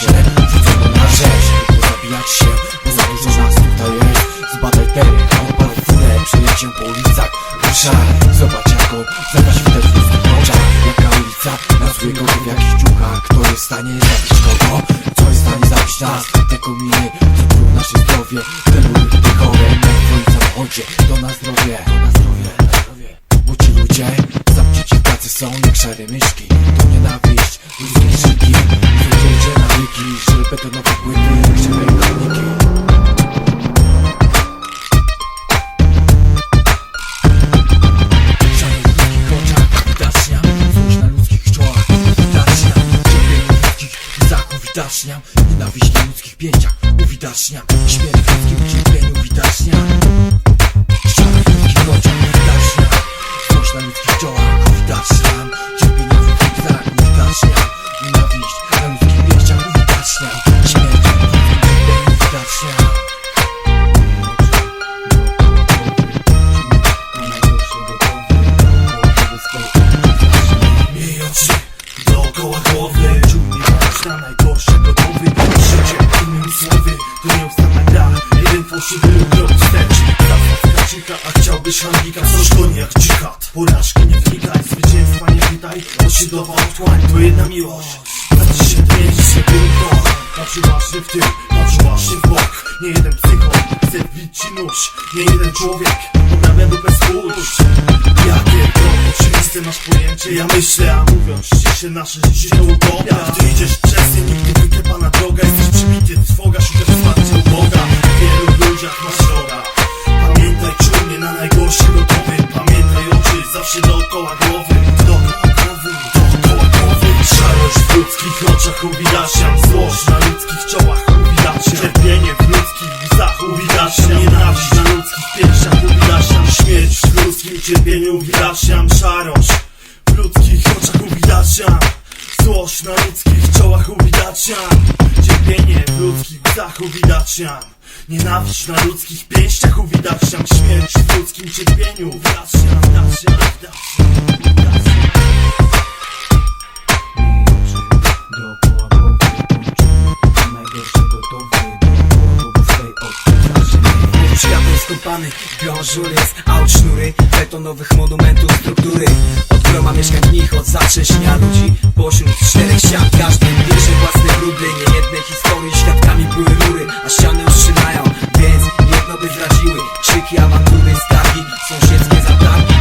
życie Wygląda na rzecz, bo zabijać się Bo za dużo nas tutaj jest. Zbadaj teren, odpal chwilę Przejedź się po ulicach, ruszaj Zobacz jaką, zabrać widać w ludzkich oczach. Jaka ulica, nazwuje go w jakiś ciucha Kto jest w stanie zabić kogo? Co jest w stanie zabić nas? Te kominy, co tu nasze zdrowie. Te ludy, te chore, na twoim samochodzie. Do nas zdrowie, do nas zdrowie, Bo ci ludzie, zamknięci tacy są jak szare myszki. To nienawiść, ludzkie szyki. Ludzie, ludzie na wieki, że betonowe płyty, ludzkich łzach uwidaczniam Nienawiść na ludzkich pięciach, uwidaczniam. Śmierć w ludzkim cierpieniu uwidaczniam dookoła głowy Czuj mnie patrz na najgorsze gotowy. Życie innymi słowy To nieustanna gra. Jeden fałszywy krok wstecz Zasadzka cicha, a chciałbyś handika Coś to nie jak dżihad. Porażki nie wnikaj, zwycięstwa nie witaj Osiedlowa otchłań to jedna miłość. Za się zmienić się tylko Poczuwasz się w tył, poczuwasz się w bok. Nie jeden psycho, chce wbić ci nóż. Nie jeden człowiek, odnawia dupę spójrz. Jakie to oczywiste masz pojęcie? Ja myślę, a mówiąc się nasze życie to utopia Ty idziesz przez nie, nigdy wyklepana droga Jesteś przybity, trwoga, szukasz wsparcia u Boga. W wielu ludziach masz wroga Pamiętaj czujnie na najgorsze gotowy Pamiętaj oczy, zawsze dookoła głowy. Dookoła głowy, dookoła głowy. Szarość w ludzkich oczach uwidaczniam Złość. Na ludzkich czołach uwidaczniam Cierpienie w ludzkich łzach uwidaczniam Nienawiść na ludzkich piersiach uwidaczniam Śmierć w ludzkim cierpieniu uwidaczniam Szarość w ludzkich oczach uwidaczniam Złość na ludzkich czołach uwidaczniam Cierpienie w ludzkich łzach uwidaczniam Nienawiść na ludzkich pięściach uwidaczniam Śmierć w ludzkim cierpieniu. Uwidaczniam, uwidaczniam. Skąpany, biało-żul jest aut sznury Betonowych monumentów struktury. Od groma mieszkań w nich, od zatrześnia ludzi Pośród czterech ścian każdy bierze własne brudy Nie jednej historii świadkami były rury A ściany ustrzymają, więc jedno by zdradziły. Krzyki, awantury, skargi, sąsiedzkie zatargi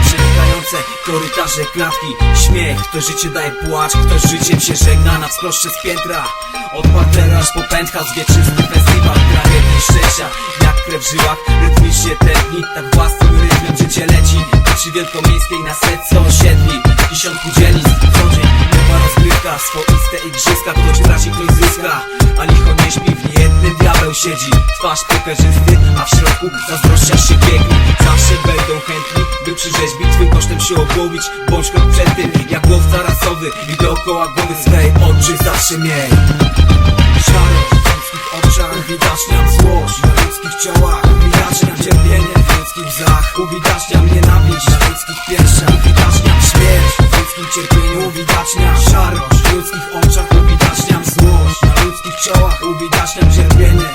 Przenikające korytarze, klatki. Śmiech, kto życie daje płacz. Ktoś życiem się żegna na wsproście z piętra. Od partera aż po penthouse Wieczysty festiwal. Tragedii szczęścia Jak krew w żyłach, rytmicznie tętni Tak własnym rytmem życie leci. Przy wielkomiejskiej na setce osiedli Dziesiątku dzielnic, co dzień nowa rozgrywka. Swoiste igrzyska, ktoś traci, ktoś zyska A licho nie śpi, w niejednym diabeł siedzi. Twarz pokerzysty, a w środku zazdrościasz się biegnie Zawsze będą chętni, przyrzeźbić Twym kosztem się ogłowić, bądź krok przed tym Jak łowca rasowy i dookoła głowy swej oczy zawsze miej. Szarość w ludzkich oczach Uwidaczniam złość na ludzkich czołach Uwidaczniam cierpienie w ludzkich łzach Uwidaczniam nienawiść na ludzkich piersiach Uwidaczniam śmierć w ludzkim cierpieniu Uwidaczniam szarość w ludzkich oczach Uwidaczniam złość na ludzkich czołach Uwidaczniam cierpienie